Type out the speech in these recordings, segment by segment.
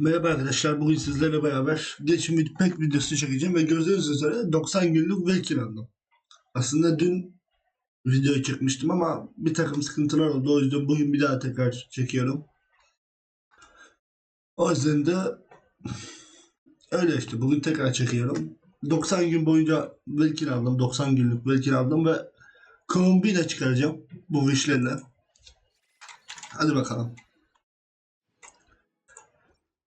Merhaba arkadaşlar, bugün sizlerle beraber geçim pek videosu çekeceğim ve gördüğünüz üzere 90 günlük Velkin aldım. Aslında dün video çekmiştim ama bir takım sıkıntılar oldu. O yüzden bugün bir daha tekrar çekiyorum. O yüzden de öyle işte bugün tekrar çekiyorum. 90 gün boyunca Velkin aldım. 90 günlük Velkin aldım ve Columbine çıkaracağım bu wishlerle. Hadi bakalım.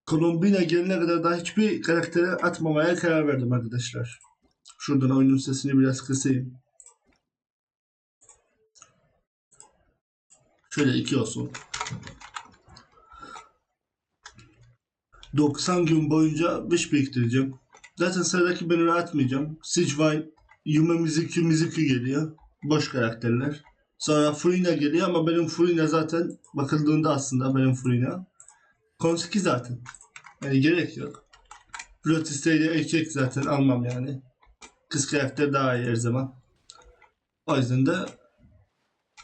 Columbine gelene kadar daha hiçbir karaktere atmamaya karar verdim arkadaşlar. Şuradan oyunun sesini biraz kısayım. Şöyle iki olsun. 90 gün boyunca wish biriktireceğim. Zaten sıradaki banner'ı atmayacağım. Sigvine, Yume Mizuki Mizuki geliyor. Boş karakterler. Sonra Furina geliyor ama benim Furina zaten bakıldığında aslında benim Furina. Konski zaten. Yani gerek yok. Pilot isteğiyle erkek zaten almam yani. Kız karakter daha iyi her zaman. O yüzden de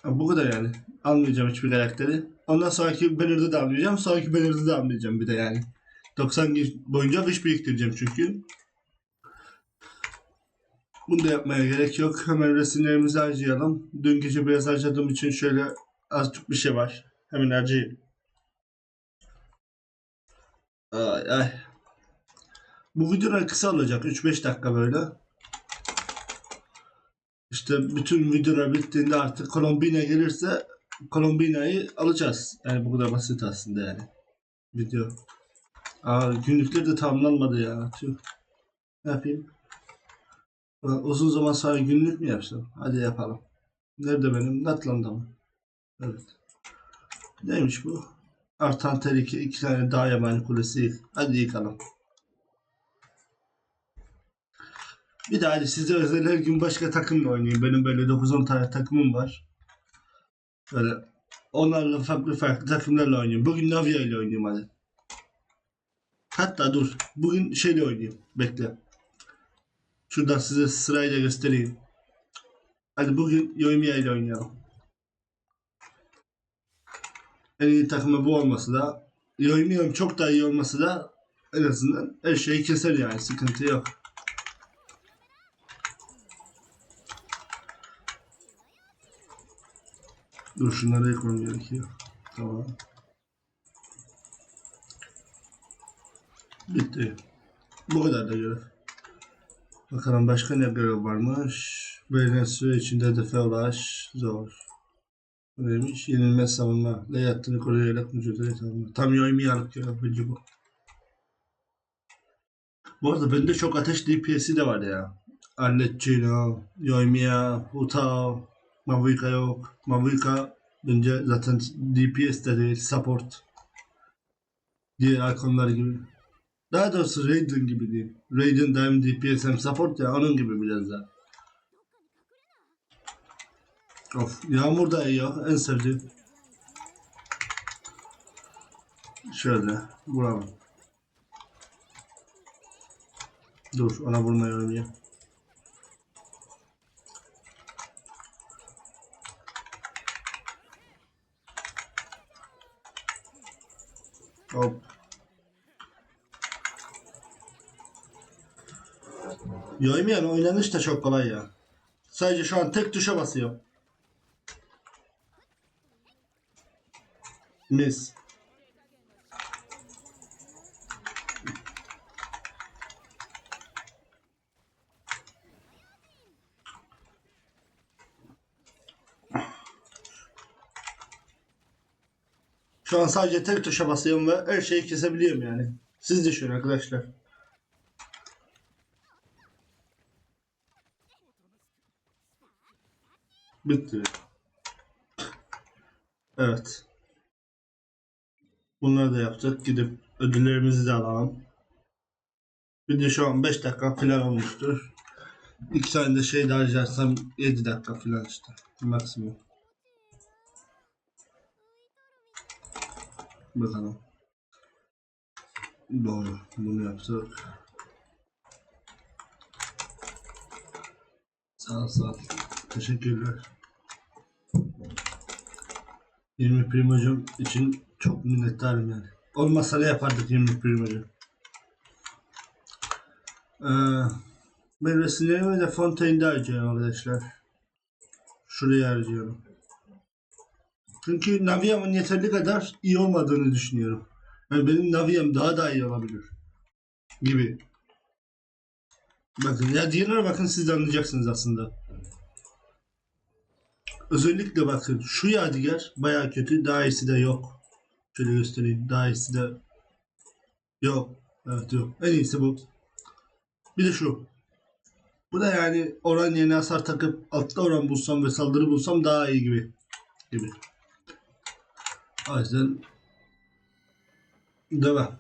bu kadar yani. Almayacağım hiçbir karakteri. Ondan sonraki banner'da da almayacağım. Sonraki banner'da da almayacağım bir de yani. 90 gün boyunca kış biriktireceğim çünkü. Bunu da yapmaya gerek yok. Hemen resimlerimizi harcayalım. Dün gece biraz harcadığım için şöyle az çok bir şey var. Hemen harcayayım. Ay ay. Bu videolar kısa olacak. 3-5 dakika böyle. İşte bütün videolar bittiğinde artık Colombina gelirse Colombina'yı alacağız. Yani bu kadar basit aslında yani. Video. Aa günlükler de tamamlanmadı ya. Tüh. Ne yapayım? Uzun zaman sonra günlük mü yapsam? Hadi yapalım. Nerede benim? Natlan'da mı? Evet. Neymiş bu? Artan tehlike iki tane dağ yamani kulesi. Hadi yıkalım. Bir de hadi size özel her gün başka takımla oynayayım. Benim böyle 9-10 tane takımım var. Böyle onlarla farklı farklı takımlarla oynayayım. Bugün Navia ile oynayayım hadi. Hatta dur. Bugün şeyle oynayayım. Bekle. Şuradan size sırayla göstereyim. Hadi bugün Yoimiya ile oynayalım. En iyi takımı bu olması da Yoimiya çok daha iyi olması da en azından her şeyi keser yani sıkıntı yok. Dur şunları eklemem gerekiyor. Tamam. Bitti. Bu kadar da görev. Bakalım başka ne görev varmış. Verilen süre içinde hedefe ulaş. Zor. Bu Neymiş? Yenilmez savunma. Yattığını koruyarak mücadele savunma. Tam yoymayarak görev bence bu. Bu arada bende çok ateş DPS'i de var ya. Arlecchino, Yoimiya, Utao, Mavuika yok. Mavuika bence zaten DPS de değil, support. Diğer ikonlar gibi. Daha doğrusu Raiden gibi diyeyim. Raiden da hem DPS hem support ya onun gibi biraz daha. Of yağmur da iyi ya en sevdiğim. Şöyle vuralım. Dur ona vurmayı oynayayım. Hop. Yoymayan oynanış da çok kolay ya. Sadece şu an tek tuşa basıyor. Mis. Şu an sadece tek tuşa basıyorum ve her şeyi kesebiliyorum yani. Siz düşünün arkadaşlar. Bitti. Evet. Bunları da yaptık. Gidip ödüllerimizi de alalım. Bir de şu an 5 dakika falan olmuştur. İki tane de şey daha harcarsam 7 dakika falan işte. Maksimum. Bakalım. Doğru. Bunu yaptık. Sağ ol, sağ ol. Teşekkürler. 20 primocum için çok minnettarım yani. Olmazsa ne yapardık 20 primeri? Ee, ben resimlerimi de Fontaine'de harcıyorum arkadaşlar. Şuraya harcıyorum. Çünkü Navia'mın yeterli kadar iyi olmadığını düşünüyorum. Yani benim Navia'm daha da iyi olabilir. Gibi. Bakın ya diğerlere bakın siz de anlayacaksınız aslında. Özellikle bakın şu yadigar baya kötü. Daha iyisi de yok. Şöyle göstereyim. Daha iyisi de yok. Evet yok. En iyisi bu. Bir de şu. Bu da yani oran yerine hasar takıp altta oran bulsam ve saldırı bulsam daha iyi gibi. Gibi. O yüzden devam.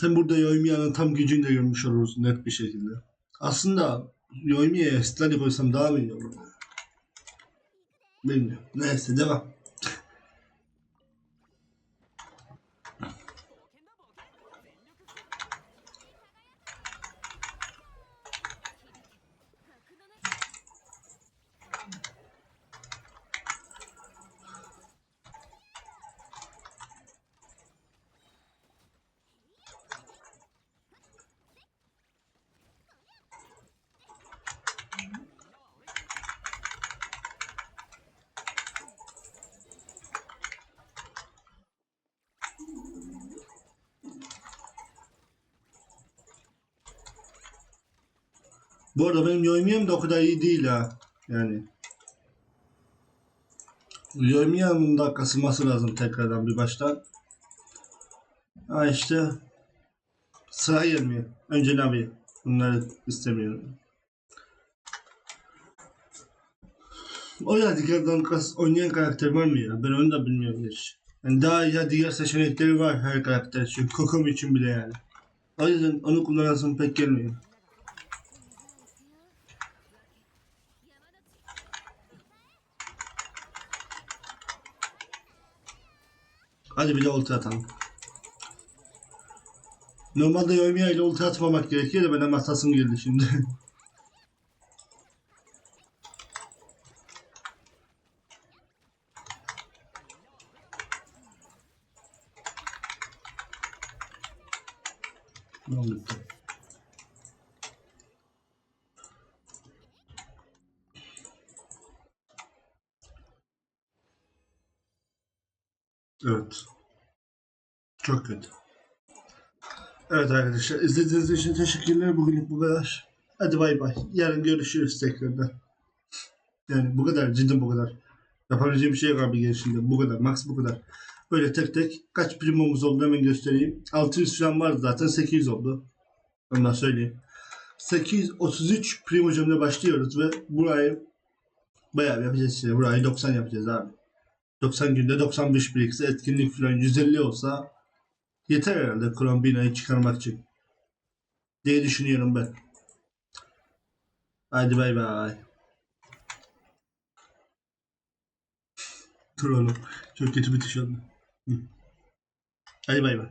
Hem burada Yoimia'nın tam gücünü de görmüş oluruz net bir şekilde. Aslında Joj mi je stvari koje sam davio. Ono. Ne se, deva. Bu arada benim Yoimia'm da o kadar iyi değil ha. Yani. Yoimia'nın da kasılması lazım tekrardan bir baştan. Ha işte. Sıra gelmiyor. Önce Navi. Bunları istemiyorum. O Yadigar'dan kas oynayan karakter var mı ya? Ben onu da bilmiyorum hiç. Yani daha ya diğer seçenekleri var her karakter için. Kokom için bile yani. O yüzden onu kullanasım pek gelmiyor. Hadi bir de ulti atalım. Normalde Yoimiya ile ulti atmamak gerekiyor da benim atasım geldi şimdi. ne oldu? Evet. Çok kötü. Evet arkadaşlar izlediğiniz için teşekkürler. Bugünlük bu kadar. Hadi bay bay. Yarın görüşürüz tekrardan. Yani bu kadar cidden bu kadar. Yapabileceğim bir şey yok abi gelişinde. Bu kadar. Max bu kadar. Böyle tek tek kaç primomuz oldu hemen göstereyim. 600 falan vardı zaten 800 oldu. Ondan söyleyeyim. 833 primocumla başlıyoruz ve burayı bayağı yapacağız işte. Burayı 90 yapacağız abi. 90 günde 95 birikse etkinlik falan 150 olsa yeter herhalde Colombina'yı çıkarmak için. Diye düşünüyorum ben. Hadi bay bay. Dur oğlum. Çok kötü bir oldu. Hı. Hadi bay bay.